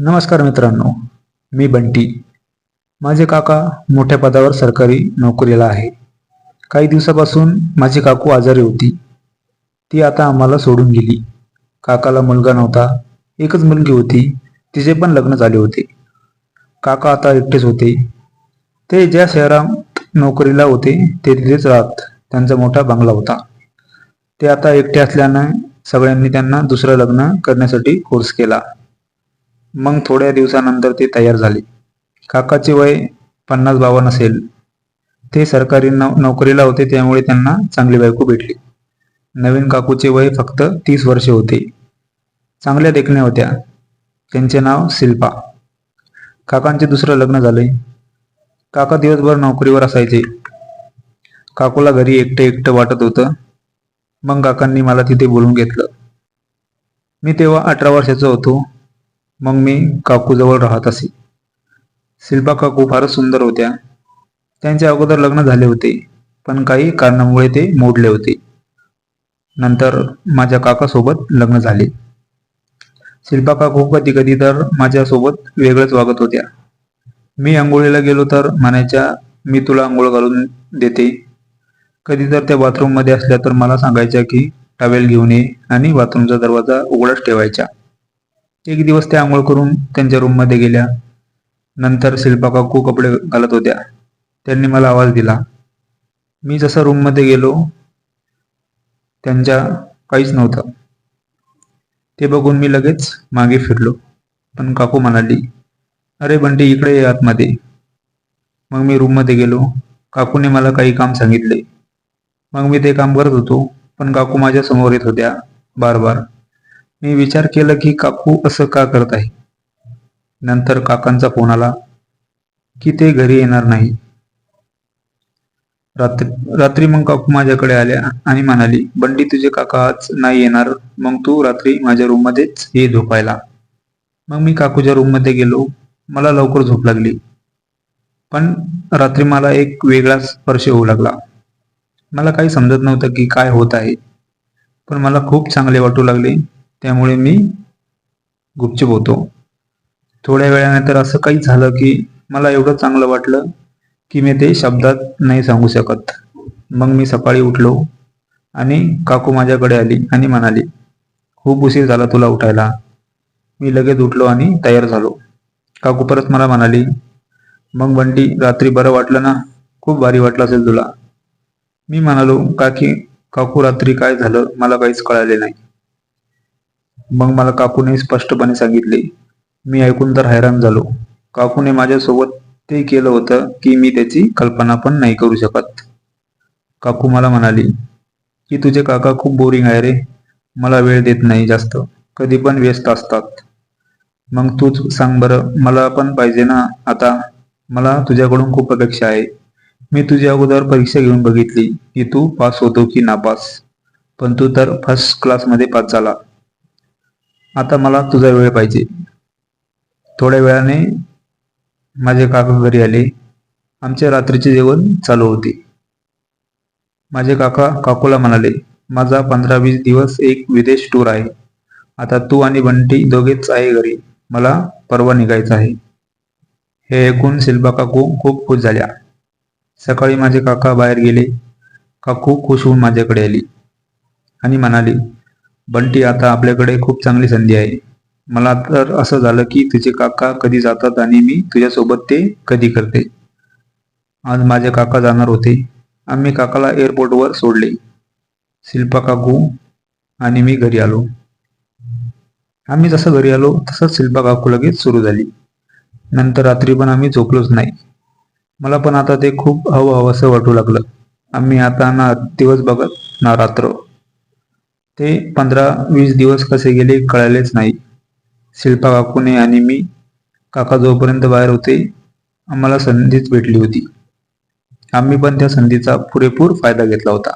नमस्कार मित्रांनो मी बंटी. माझे काका मोठ्या पदावर सरकारी नोकरीला आहे. काही दिवसापासून माझी काकू आजारी होती. ती आता आम्हाला सोडून गेली. काकाला मुलगा नव्हता एकच मुलगी होती तिचे पण लग्न झाले होते. काका आता एकटेच होते. ते ज्या शहरात नोकरीला होते ते तिथेच राहत त्यांचा मोठा बंगला होता. ते आता एकटे असल्यानं सगळ्यांनी त्यांना दुसरं लग्न करण्यासाठी फोर्स केला. मग थोड्या दिवसानंतर ते तयार झाले. काकाचे वय पन्नास बावन्न असेल. ते सरकारी नौ नोकरीला होते त्यामुळे त्यांना चांगली बायको भेटली. नवीन काकूचे वय फक्त तीस वर्षे होते. चांगल्या देखण्या होत्या. त्यांचे नाव शिल्पा. काकांचे दुसरं लग्न झाले. काका दिवसभर नोकरीवर असायचे. काकूला घरी एकटं एकटं वाटत होतं. मग काकांनी मला तिथे बोलून घेतलं. मी तेव्हा अठरा वर्षाचा होतो. मग मी काकूजवळ राहत असे. शिल्पा काकू फारच सुंदर होत्या. त्यांचे अगोदर लग्न झाले होते पण काही कारणामुळे ते मोडले होते. नंतर माझ्या काकासोबत लग्न झाले. शिल्पा काकू कधी कधी तर माझ्यासोबत वेगळंच वागत होत्या. मी आंघोळीला गेलो तर म्हणायच्या मी तुला आंघोळ घालून देते. कधी तर त्या बाथरूममध्ये असल्या तर मला सांगायच्या की टॉवेल घेऊन ये आणि बाथरूमचा दरवाजा उघडाच ठेवायचा. एक दिवस त्या आंघोळ करून त्यांच्या रूममध्ये गेल्या. नंतर शिल्पा काकू कपडे घालत होत्या. त्यांनी मला आवाज दिला. मी जसं रूममध्ये गेलो त्यांच्या काहीच नव्हतं. ते बघून मी लगेच मागे फिरलो. पण काकू म्हणाली अरे बंटी इकडे ये आतमध्ये. मग मी रूममध्ये गेलो. काकूने मला काही काम सांगितले. मग मी ते काम करत होतो पण काकू माझ्यासमोर येत होत्या बार बार मी विचार केला की काकू असं का करत आहे? नंतर काकांचा फोन आला की ते घरी येणार नाही. रात्री रात्री मग काकू माझ्याकडे आल्या आणि म्हणाली बंडी तुझे काका आज नाही येणार. मग तू रात्री माझ्या रूम मध्येच ये झोपायला. मग मी काकूच्या रूममध्ये गेलो. मला लवकर झोप लागली. पण रात्री मला एक वेगळा स्पर्श होऊ लागला. मला काही समजत नव्हतं की काय होत आहे. पण मला खूप चांगले वाटू लागले. त्यामुळे मी गुपचूप होतो. थोड्या वेळानंतर असं काही झालं की मला एवढं चांगलं वाटलं की मी ते शब्दात नाही सांगू शकत. मग मी सकाळी उठलो आणि काकू माझ्याकडे आली आणि म्हणाली खूप उशीर झाला तुला उठायला. मी लगेच उठलो आणि तयार झालो. काकू परत मला म्हणाली मग बंटी रात्री बरं वाटलं ना? खूप भारी वाटलं असेल तुला. मी म्हणालो काकी काकू रात्री काय झालं? मला काहीच कळाले नाही. मग मला काकूने स्पष्टपणे सांगितले मी ऐकून तर हैराण झालो. काकूने माझ्यासोबत ते केलं होतं की मी त्याची कल्पना पण नाही करू शकत. काकू मला म्हणाली की तुझे काका खूप बोरिंग आहे रे. मला वेळ देत नाही जास्त. कधी पण व्यस्त असतात. मग तूच सांग बरं मला पण पाहिजे ना आता. मला तुझ्याकडून खूप अपेक्षा आहे. मी तुझ्या अगोदर परीक्षा घेऊन बघितली की तू पास होतो की नापास. पण तू तर फर्स्ट क्लासमध्ये पास झाला. आता मला तुझा वेळ पाहिजे. थोड्या वेळाने माझे काका घरी आले. आमचे रात्रीचे जेवण चालू होते. माझे काका काकूला म्हणाले माझा पंधरा वीस दिवस एक विदेश टूर आहे. आता तू आणि बंटी दोघेच आहे घरी. मला परवा निघायचं आहे. हे ऐकून शिल्पा काकू खूप खुश झाल्या. सकाळी माझे काका बाहेर गेले. काकू खुश होऊन माझ्याकडे आली आणि म्हणाली बंटी आता आपल्याकडे खूप चांगली संधी आहे. मला तर असं झालं की तुझे काका कधी जातात आणि मी तुझ्यासोबत ते कधी करते. आज माझे काका जाणार होते. आम्ही काकाला एअरपोर्टवर सोडले. शिल्पा काकू आणि मी घरी आलो. आम्ही जसं घरी आलो तसंच शिल्पा काकू लगेच सुरू झाली. नंतर रात्री पण आम्ही झोपलोच नाही. मला पण आता ते खूप हवं हवंसं वाटू लागलं. आम्ही आता ना दिवस बघत ना रात्र ते पंधरा वीस दिवस कसे गेले कळालेच नाही. शिल्पा काकूने आणि मी काका जोपर्यंत बाहेर होते आम्हाला संधीच भेटली होती. आम्ही पण त्या संधीचा पुरेपूर फायदा घेतला होता.